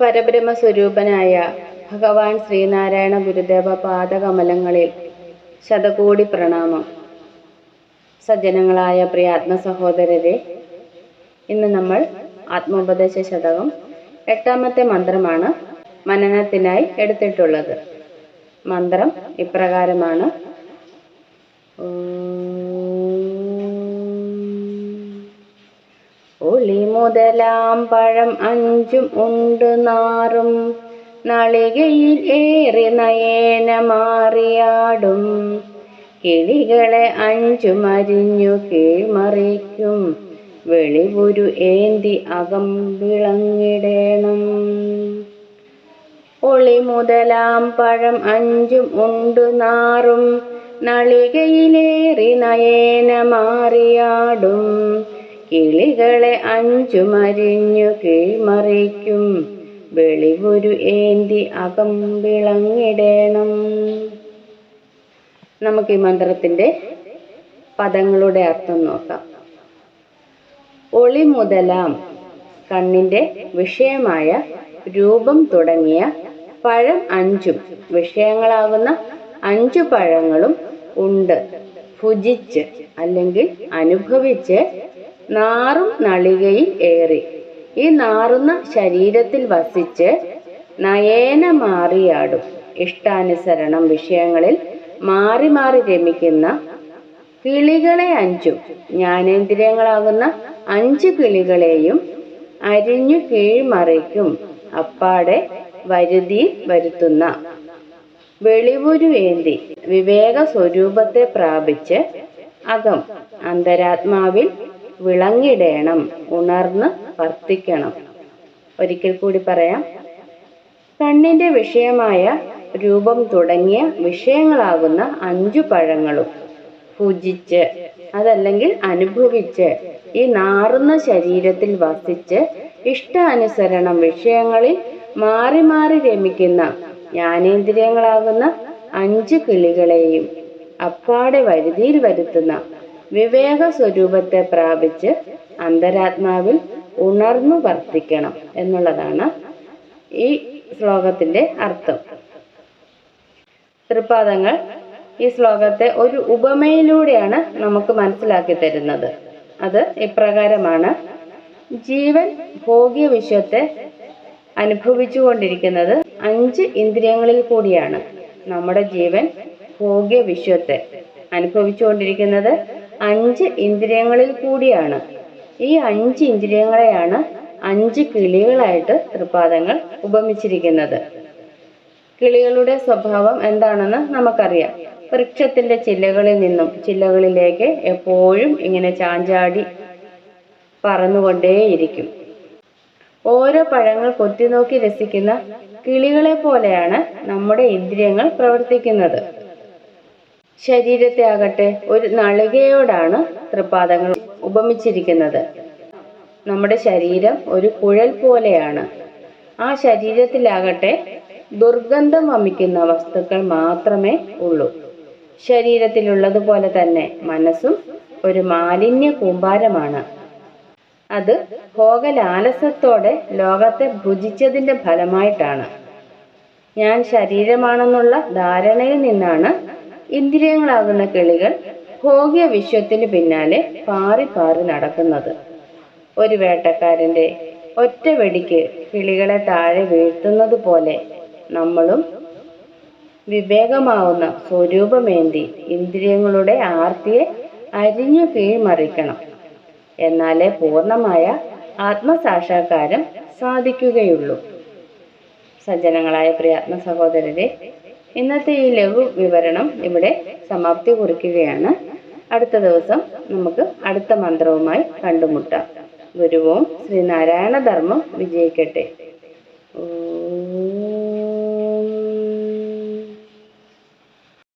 പരബ്രഹ്മ സ്വരൂപനായ ഭഗവാൻ ശ്രീനാരായണ ഗുരുദേവ പാദകമലങ്ങളിൽ ശതകോടി പ്രണാമം. സജ്ജനങ്ങളായ പ്രിയ ആത്മ സഹോദരരെ ഇന്ന് നമ്മൾ ആത്മോപദേശ ശതകം എട്ടാമത്തെ മന്ത്രമാണ് മനനത്തിനായി എടുത്തിട്ടുള്ളത്. മന്ത്രം ഇപ്രകാരമാണ്. ഒളി മുതലാം പഴം അഞ്ചും ഉണ്ട് നാറും. നളികയിൽ ഏറി നയേന മാറിയാടും. കിളികളെ അഞ്ചു മരിഞ്ഞു കീഴ്മറിക്കും. വെളിവുരു ഏന്തി അകം വിളങ്ങിടേണം. ഒളി മുതലാം പഴം അഞ്ചും ഉണ്ട് നാറും. നളികയിലേറി നയേന മാറിയാടും. കിളികളെ അഞ്ചു മരിഞ്ഞു കീഴ്മറിക്കും. വെളിവൊരു ഏന്തി അകം വിളങ്ങിടേണം. നമുക്ക് ഈ മന്ത്രത്തിന്റെ പദങ്ങളുടെ അർത്ഥം നോക്കാം. ഒളി മുതലാം കണ്ണിന്റെ വിഷയമായ രൂപം തുടങ്ങിയ പഴം അഞ്ചും വിഷയങ്ങളാകുന്ന അഞ്ചു പഴങ്ങളും ഉണ്ട്. ഭുജിച്ച് അല്ലെങ്കിൽ അനുഭവിച്ച് നാറും നളികയിൽ ഏറി. ഈ നാറുന്ന ശരീരത്തിൽ വസിച്ച് നയേന മാറിയാടും. ഇഷ്ടാനുസരണം വിഷയങ്ങളിൽ മാറി മാറി രമിക്കുന്ന കിളികളെ അഞ്ചും ജ്ഞാനേന്ദ്രിയങ്ങളാകുന്ന അഞ്ച് കിളികളെയും അരിഞ്ഞു കീഴ്മറിക്കും. അപ്പാടെ വരുതി വരുത്തുന്ന വെളിവുരു ഏന്തി വിവേക സ്വരൂപത്തെ പ്രാപിച്ച് അകം അന്തരാത്മാവിൽ വിളങ്ങിടേണം ഉണർന്ന് വർത്തിക്കണം. ഒരിക്കൽ കൂടി പറയാം. കണ്ണിന്റെ വിഷയമായ രൂപം തുടങ്ങിയ വിഷയങ്ങളാകുന്ന അഞ്ചു പഴങ്ങളും ഭുജിച്ച് അതല്ലെങ്കിൽ അനുഭവിച്ച് ഈ നാറുന്ന ശരീരത്തിൽ വസിച്ച് ഇഷ്ടാനുസരണം വിഷയങ്ങളിൽ മാറി മാറി രമിക്കുന്ന ജ്ഞാനേന്ദ്രിയങ്ങളാകുന്ന അഞ്ച് കിളികളെയും അപ്പാടെ വരുതിയിൽ വരുത്തുന്ന വിവേക സ്വരൂപത്തെ പ്രാപിച്ച് അന്തരാത്മാവിൽ ഉണർന്നു വർത്തിക്കണം എന്നുള്ളതാണ് ഈ ശ്ലോകത്തിന്റെ അർത്ഥം. തൃപ്പാദങ്ങൾ ഈ ശ്ലോകത്തെ ഒരു ഉപമയിലൂടെയാണ് നമുക്ക് മനസ്സിലാക്കി തരുന്നത്. അത് ഇപ്രകാരമാണ്. ജീവൻ ഭോഗ്യ വിശ്വത്തെ അനുഭവിച്ചുകൊണ്ടിരിക്കുന്നത് അഞ്ച് ഇന്ദ്രിയങ്ങളിൽ കൂടിയാണ് നമ്മുടെ ജീവൻ ഭോഗ്യ വിശ്വത്തെ അനുഭവിച്ചുകൊണ്ടിരിക്കുന്നത്. അഞ്ച് ഇന്ദ്രിയങ്ങളിൽ കൂടിയാണ്. ഈ അഞ്ച് ഇന്ദ്രിയങ്ങളെയാണ് അഞ്ച് കിളികളായിട്ട് തൃപ്പാദങ്ങൾ ഉപമിച്ചിരിക്കുന്നത്. കിളികളുടെ സ്വഭാവം എന്താണെന്ന് നമുക്കറിയാം. വൃക്ഷത്തിന്റെ ചില്ലകളിൽ നിന്നും ചില്ലകളിലേക്ക് എപ്പോഴും ഇങ്ങനെ ചാഞ്ചാടി പറന്നുകൊണ്ടേയിരിക്കും. ഓരോ പഴങ്ങൾ കൊത്തിനോക്കി രസിക്കുന്ന കിളികളെ പോലെയാണ് നമ്മുടെ ഇന്ദ്രിയങ്ങൾ പ്രവർത്തിക്കുന്നത്. ശരീരത്തെ ആകട്ടെ ഒരു നളികയോടാണ് തൃപ്പാദങ്ങൾ ഉപമിച്ചിരിക്കുന്നത്. നമ്മുടെ ശരീരം ഒരു കുഴൽ പോലെയാണ്. ആ ശരീരത്തിലാകട്ടെ ദുർഗന്ധം വമിക്കുന്ന വസ്തുക്കൾ മാത്രമേ ഉള്ളൂ. ശരീരത്തിലുള്ളതുപോലെ തന്നെ മനസ്സും ഒരു മാലിന്യ കൂമ്പാരമാണ്. അത് ഭോഗലാലസത്തോടെ ലോകത്തെ ഭുജിച്ചതിന്റെ ഫലമായിട്ടാണ്. ഞാൻ ശരീരമാണെന്നുള്ള ധാരണയിൽ നിന്നാണ് ഇന്ദ്രിയങ്ങളാകുന്ന കിളികൾ ഭോഗ്യ വിശ്വത്തിന് പിന്നാലെ പാറി പാറി നടക്കുന്നത്. ഒരു വേട്ടക്കാരന്റെ ഒറ്റ വെടിക്ക് കിളികളെ താഴെ വീഴ്ത്തുന്നത് പോലെ നമ്മളും വിവേകമാവുന്ന സ്വരൂപമേന്തി ഇന്ദ്രിയങ്ങളുടെ ആർത്തിയെ അരിഞ്ഞു കീഴ്മറിക്കണം. എന്നാലേ പൂർണമായ ആത്മസാക്ഷാത്കാരം സാധിക്കുകയുള്ളൂ. സജ്ജനങ്ങളായ പ്രിയാത്മ സഹോദരരെ ഇന്നത്തെ ഈ ലഘു വിവരണം ഇവിടെ സമാപ്തി കുറിക്കുകയാണ്. അടുത്ത ദിവസം നമുക്ക് അടുത്ത മന്ത്രവുമായി കണ്ടുമുട്ടാം. ഗുരുവും ശ്രീനാരായണ ധർമ്മം വിജയിക്കട്ടെ.